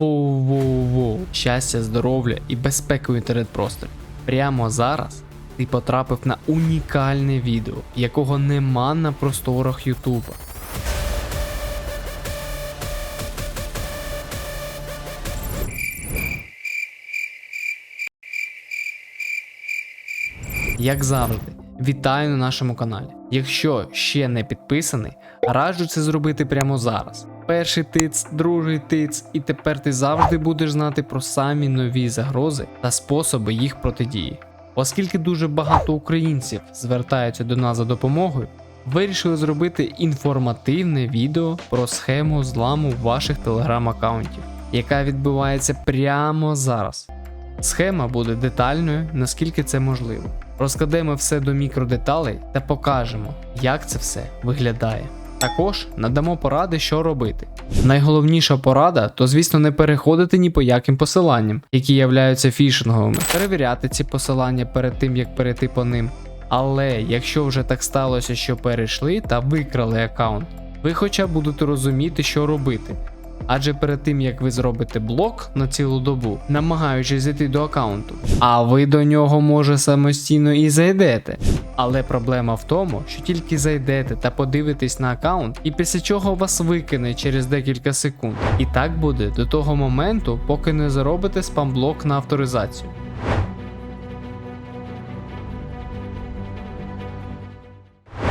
Воу-воу-воу. Щастя, здоров'я і безпеки в інтернет-просторі. Прямо зараз ти потрапив на унікальне відео, якого нема на просторах Ютуба. Як завжди, вітаю на нашому каналі. Якщо ще не підписаний, раджу це зробити прямо зараз. Перший тиц, другий тиц, і тепер ти завжди будеш знати про самі нові загрози та способи їх протидії. Оскільки дуже багато українців звертаються до нас за допомогою, вирішили зробити інформативне відео про схему зламу ваших телеграм-аккаунтів, яка відбувається прямо зараз. Схема буде детальною, наскільки це можливо. Розкладемо все до мікродеталей та покажемо, як це все виглядає. Також надамо поради, що робити. Найголовніша порада то, звісно, не переходити ні по яким посиланням, які являються фішинговими, перевіряти ці посилання перед тим, як перейти по ним. Але якщо вже так сталося, що перейшли та викрали аккаунт, ви хоча будете розуміти, що робити. Адже перед тим як ви зробите блок на цілу добу, намагаючись зайти до аккаунту, а ви до нього може самостійно і зайдете. Але проблема в тому, що тільки зайдете та подивитесь на аккаунт, і після чого вас викине через декілька секунд. І так буде до того моменту, поки не заробите спамблок на авторизацію.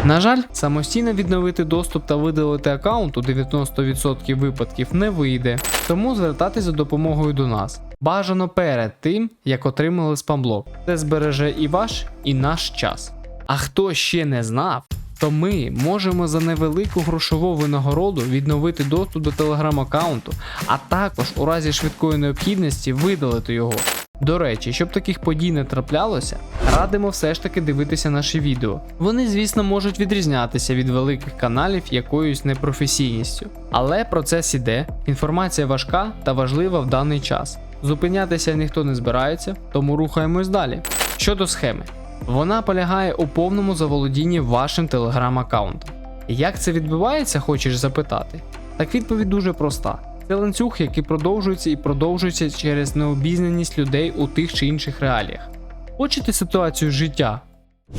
На жаль, самостійно відновити доступ та видалити аккаунт у 90% випадків не вийде, тому звертатись за допомогою до нас. Бажано перед тим, як отримали спамблок. Це збереже і ваш, і наш час. А хто ще не знав, то ми можемо за невелику грошову винагороду відновити доступ до телеграм-аккаунту, а також у разі швидкої необхідності видалити його. До речі, щоб таких подій не траплялося, радимо все ж таки дивитися наші відео. Вони, звісно, можуть відрізнятися від великих каналів якоюсь непрофесійністю. Але процес іде, інформація важка та важлива в даний час. Зупинятися ніхто не збирається, тому рухаємось далі. Щодо схеми, вона полягає у повному заволодінні вашим телеграм-аккаунтом. Як це відбувається, хочеш запитати? Так відповідь дуже проста. Це ланцюг, який продовжується і продовжується через необізнаність людей у тих чи інших реаліях. Хочете ситуацію життя?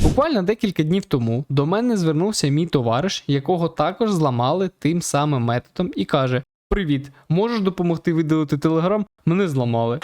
Буквально декілька днів тому до мене звернувся мій товариш, якого також зламали тим самим методом, і каже: Привіт, можеш допомогти видалити телеграм? Мене зламали.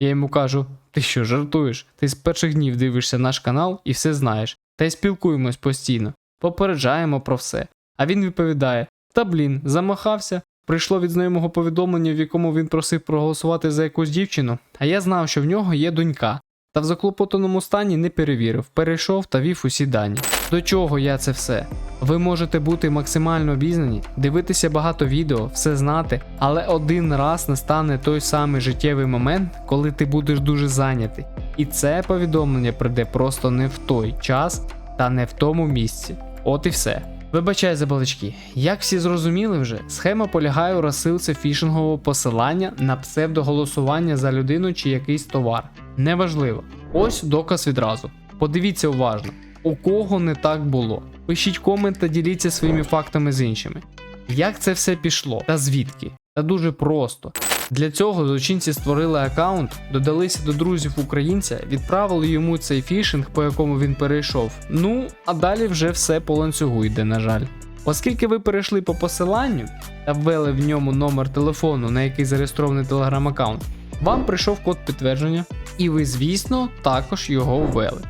Я йому кажу: ти що, жартуєш? Ти з перших днів дивишся наш канал і все знаєш, та й спілкуємось постійно, попереджаємо про все. А він відповідає: Та блін, замахався. Прийшло від знайомого повідомлення, в якому він просив проголосувати за якусь дівчину, а я знав, що в нього є донька. Та в заклопотаному стані не перевірив, перейшов та вів усі дані. До чого я це все? Ви можете бути максимально обізнані, дивитися багато відео, все знати, але один раз настане той самий життєвий момент, коли ти будеш дуже зайнятий. І це повідомлення прийде просто не в той час та не в тому місці. От і все. Вибачай за балачки. Як всі зрозуміли вже, схема полягає у розсилці фішингового посилання на псевдоголосування за людину чи якийсь товар. Неважливо. Ось доказ відразу. Подивіться уважно, у кого не так було. Пишіть комент та діліться своїми фактами з іншими. Як це все пішло та звідки? Та дуже просто. Для цього злочинці створили аккаунт, додалися до друзів українця, відправили йому цей фішинг, по якому він перейшов. Ну, а далі вже все по ланцюгу йде, на жаль. Оскільки ви перейшли по посиланню та ввели в ньому номер телефону, на який зареєстрований телеграм-аккаунт, вам прийшов код підтвердження, і ви, звісно, також його ввели.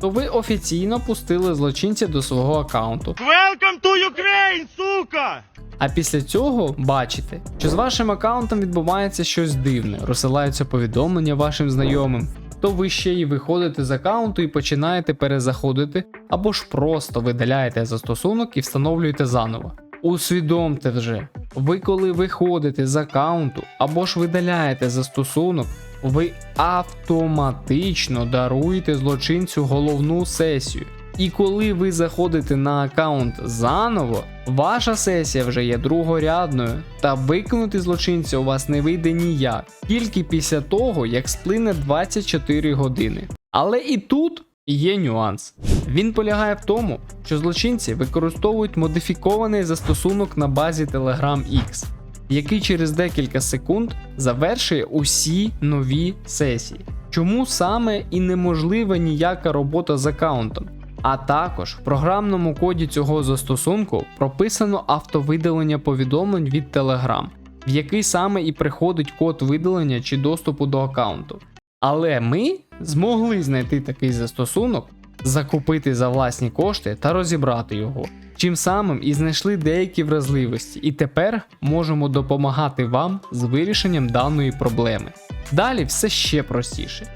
То ви офіційно пустили злочинця до свого аккаунту. Welcome to Ukraine, сука! А після цього бачите, що з вашим аккаунтом відбувається щось дивне, розсилаються повідомлення вашим знайомим. То ви ще й виходите з аккаунту і починаєте перезаходити, або ж просто видаляєте застосунок і встановлюєте заново. Усвідомте вже, ви коли виходите з аккаунту або ж видаляєте застосунок, ви автоматично даруєте злочинцю головну сесію. І коли ви заходите на аккаунт заново, ваша сесія вже є другорядною, та виконати злочинця у вас не вийде ніяк, тільки після того, як сплине 24 години. Але і тут є нюанс. Він полягає в тому, що злочинці використовують модифікований застосунок на базі Telegram X, який через декілька секунд завершує усі нові сесії. Чому саме і неможлива ніяка робота з аккаунтом? А також в програмному коді цього застосунку прописано автовидалення повідомлень від Telegram, в який саме і приходить код видалення чи доступу до аккаунту. Але ми змогли знайти такий застосунок, закупити за власні кошти та розібрати його. Чим самим і знайшли деякі вразливості, і тепер можемо допомагати вам з вирішенням даної проблеми. Далі все ще простіше.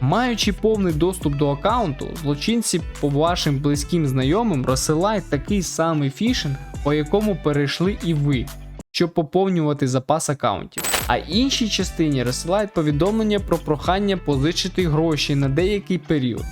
Маючи повний доступ до аккаунту, злочинці по вашим близьким знайомим розсилають такий самий фішинг, по якому перейшли і ви, щоб поповнювати запас аккаунтів. А іншій частині розсилають повідомлення про прохання позичити гроші на деякий період.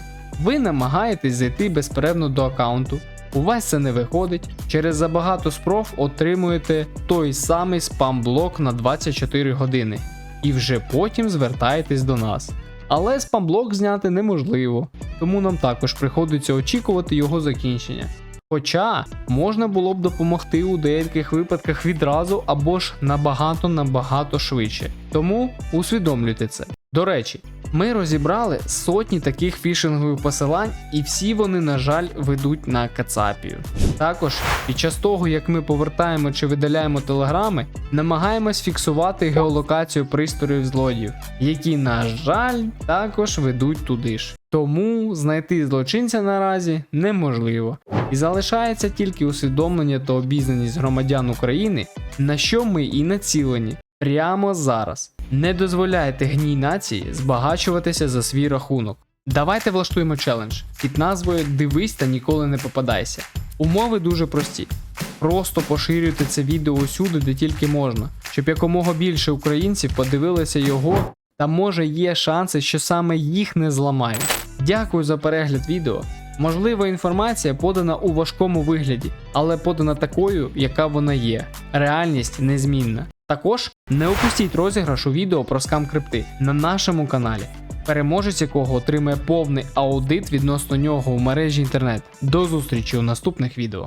Ви намагаєтесь зайти безперервно до аккаунту, у вас це не виходить, через забагато спроб отримуєте той самий спам-блок на 24 години, і вже потім звертаєтесь до нас. Але спамблок зняти неможливо, тому нам також приходиться очікувати його закінчення. Хоча можна було б допомогти у деяких випадках відразу або ж набагато набагато швидше. Тому усвідомлюйте це. До речі, ми розібрали сотні таких фішингових посилань, і всі вони, на жаль, ведуть на Кацапію. Також під час того, як ми повертаємо чи видаляємо телеграми, намагаємось фіксувати геолокацію пристроїв злодіїв, які, на жаль, також ведуть туди ж. Тому знайти злочинця наразі неможливо. І залишається тільки усвідомлення та обізнаність громадян України, на що ми і націлені прямо зараз. Не дозволяйте гній нації збагачуватися за свій рахунок. Давайте влаштуємо челендж під назвою Дивись та ніколи не попадайся. Умови дуже прості. Просто поширюйте це відео усюди, де тільки можна, щоб якомога більше українців подивилися його, та може є шанси, що саме їх не зламають. Дякую за перегляд відео. Можливо, інформація подана у важкому вигляді, але подана такою, яка вона є. Реальність незмінна. Також не опустіть розіграш у відео про скам крипти на нашому каналі, переможець якого отримає повний аудит відносно нього у мережі інтернет. До зустрічі у наступних відео.